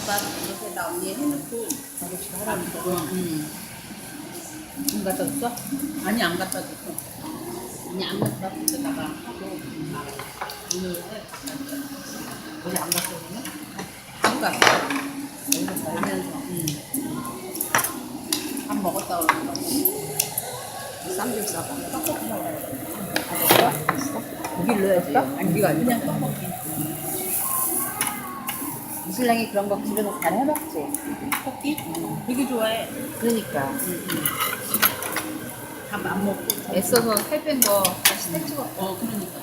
양밥 이렇게다 언니 해놓고 아저씨가 하라는 거. 응. 안 갖다 줬어? 아니 안 갖다 줬어. 언니 안 갖다 줬다가 하고 오늘 해. 어디 안 갔어, 그러면? 안 갔어. 여기서 살면서. 응. 밥 먹었다 그러고. 쌈좀 싸봐. 떡볶이 먹어요. 고기를 넣어야지. 고기가 아니라. 그냥 떡볶이. 이 신랑이 그런 거 집에서 잘 해먹지. 떡볶이? 되게 좋아해. 그러니까. 밥안 먹고. 애써서 살 뺀 거 다시 때 찍어. 어 그러니까.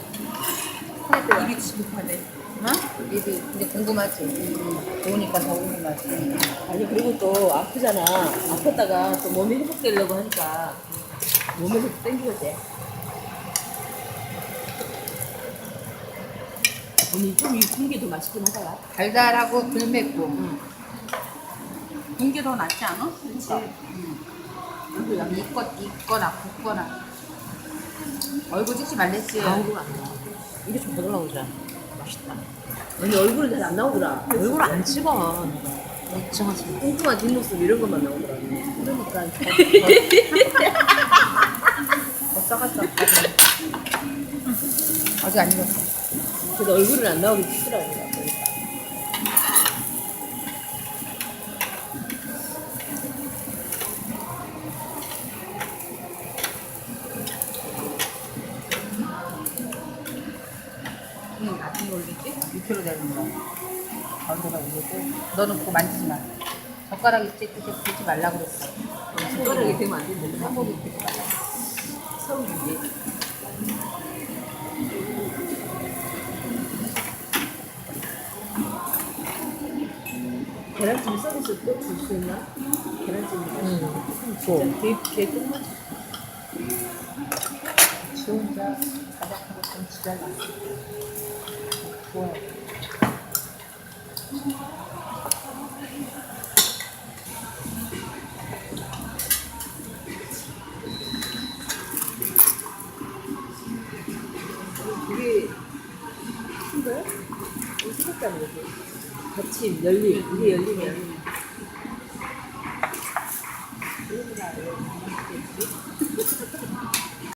살 빼. 입이 지급하네. 어? 입이 근데 궁금하지. 좋으니까 더 궁금하지. 아니 그리고 또 아프잖아. 아팠다가 또 몸이 회복되려고 하니까 몸에서 땡기고 돼. 언니 좀이 공기 더 맛있긴 하더라. 달달하고 덜 맵고. 공기 더 낫지 않아? 그치? 그리고 여기 있거, 있거나 붓거나. 얼굴 찍지 말랬지. 아우가 안 나와. 이게 좀더 나오잖아. 맛있다. 언니 얼굴은 잘 안 나오더라. 얼굴 안 찍어. 멀쩡하지. 뚱뚱한 뒷모습 이런 것만 나오더라. 그러니까. 더 써갔어. 아직 안 익었어. 그래도 얼굴은 안 싫더라고. 그러니까. 응, 나중에 올리지? 6kg 되는 거. 가운데가 올리고. 너는 그거 만지지 마. 젓가락 있지? 그렇게 들지 말라고 그랬어. 숟가락이 되면 안 된대. 한 번도 들지 말라. 서울인 계란찜 서비스 또 줄 수 있나? 계란찜. 응. 줘. 걔, 걔 끝나? 지 혼자 자작하고 좀 지랄나. 좋아요. 시켰다는 거지. 받침, 열림, 이게 열리면.